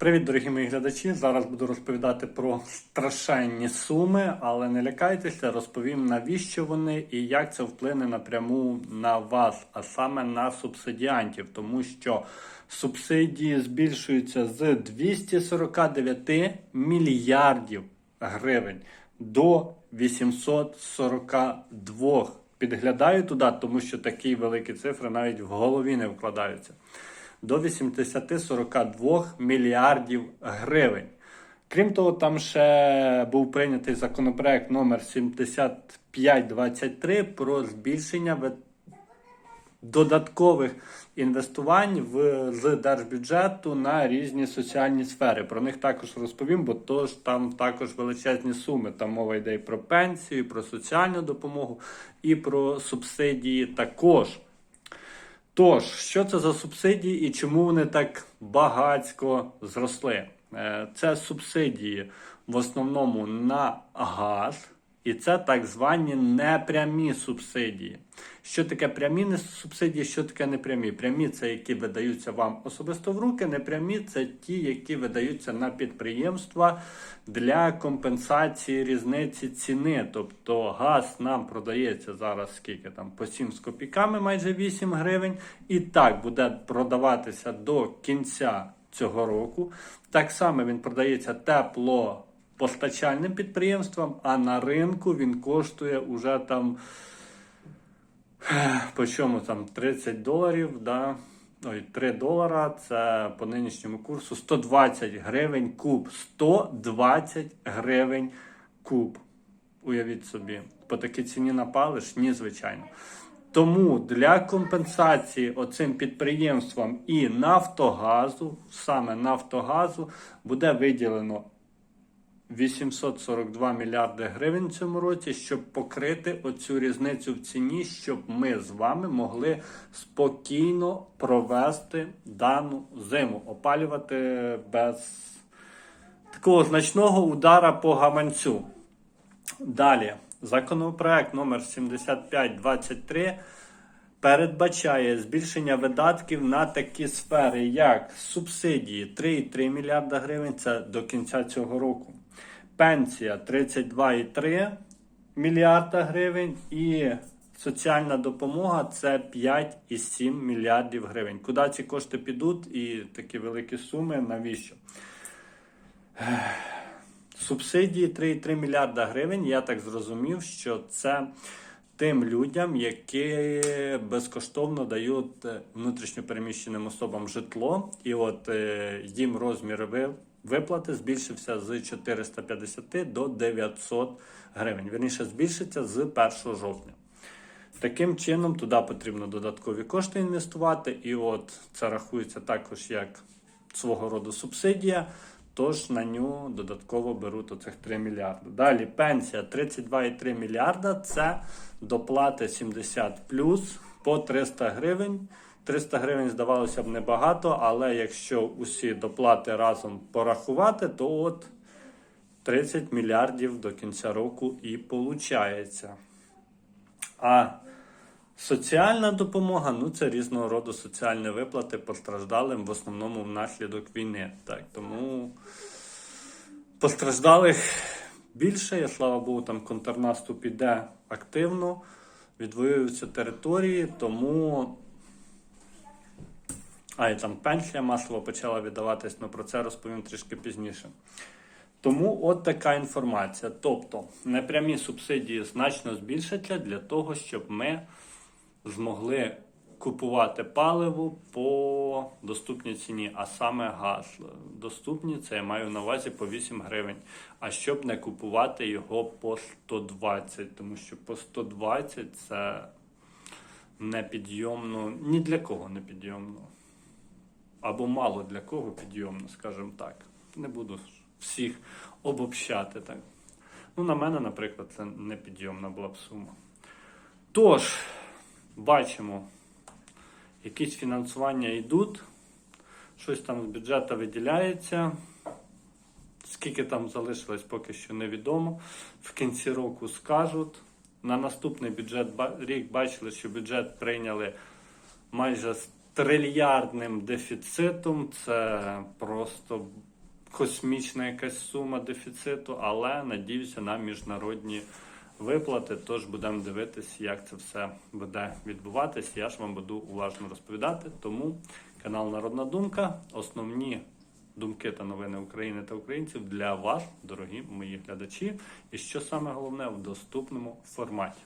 Привіт, дорогі мої глядачі! Зараз буду розповідати про страшенні суми, але не лякайтеся, розповім навіщо вони і як це вплине напряму на вас, а саме на субсидіантів, тому що субсидії збільшуються з 249 мільярдів гривень до 842. Підглядаю туди, тому що такі великі цифри навіть в голові не вкладаються до 80-42 мільярдів гривень. Крім того, там ще був прийнятий законопроект номер 7523 про збільшення додаткових інвестувань в, з держбюджету на різні соціальні сфери. Про них також розповім, бо то ж там також величезні суми. Там мова йде і про пенсію, і про соціальну допомогу, і про субсидії також. Тож, що це за субсидії і чому вони так багацько зросли? Е, Це субсидії в основному на газ, і це так звані непрямі субсидії. Що таке прямі субсидії, що таке непрямі? Прямі це які видаються вам особисто в руки, непрямі це ті, які видаються на підприємства для компенсації різниці ціни. Тобто газ нам продається зараз скільки там по 7 з копійками, майже 8 гривень, і так буде продаватися до кінця цього року. Так само він продається тепло постачальним підприємствам, а на ринку він коштує уже там по чому там 30 доларів, да? Ой, 3 долара це по нинішньому курсу 120 гривень куб. 120 гривень куб. Уявіть собі, по такій ціні напалиш? Ні, звичайно. Тому для компенсації оцим підприємствам і Нафтогазу, саме Нафтогазу, буде виділено 842 мільярди гривень цьому році, щоб покрити оцю різницю в ціні, щоб ми з вами могли спокійно провести дану зиму, опалювати без такого значного удара по гаманцю. Далі, законопроект номер 7523 передбачає збільшення видатків на такі сфери, як субсидії 3,3 мільярда гривень, це до кінця цього року. Пенсія 32,3 мільярда гривень і соціальна допомога це 5,7 мільярдів гривень. Куди ці кошти підуть і такі великі суми, навіщо? Субсидії 3,3 мільярда гривень. Я так зрозумів, що це тим людям, які безкоштовно дають внутрішньопереміщеним особам житло, і от е, їм розмір виплати збільшився з 450 до 900 гривень. Вірніше, збільшиться з 1 жовтня. Таким чином, туди потрібно додаткові кошти інвестувати, і от це рахується також як свого роду субсидія. Тож на нього додатково беруть оцих 3 мільярди. Далі пенсія 32,3 мільярда це доплати 70 плюс по 300 гривень. 300 гривень здавалося б небагато, але якщо усі доплати разом порахувати, то от 30 мільярдів до кінця року і получається. А соціальна допомога ну це різного роду соціальні виплати постраждалим в основному внаслідок війни. Так, тому постраждалих більше, я слава Богу, там контрнаступ іде активно, відвоюються території, тому. А і там пенсія масово почала віддаватись, але про це розповім трішки пізніше. Тому от така інформація. Тобто непрямі субсидії значно збільшаться для того, щоб ми змогли купувати паливо по доступній ціні, а саме газ. Доступні це я маю на увазі по 8 гривень. А щоб не купувати його по 120, тому що по 120 це непідйомно, ні для кого не підйомно. Або мало для кого підйомно, скажімо так. Не буду всіх обобщати так. Ну, на мене, наприклад, це непідйомна була б сума. Тож, бачимо, якісь фінансування йдуть, щось там з бюджету виділяється. Скільки там залишилось, поки що невідомо. В кінці року скажуть. На наступний бюджет рік бачили, що бюджет прийняли майже трильярдним дефіцитом. Це просто космічна якась сума дефіциту, але надіюся на міжнародні виплати. Тож будемо дивитися, як це все буде відбуватись. Я ж вам буду уважно розповідати. Тому канал Народна Думка, основні думки та новини України та українців для вас, дорогі мої глядачі. І що саме головне в доступному форматі.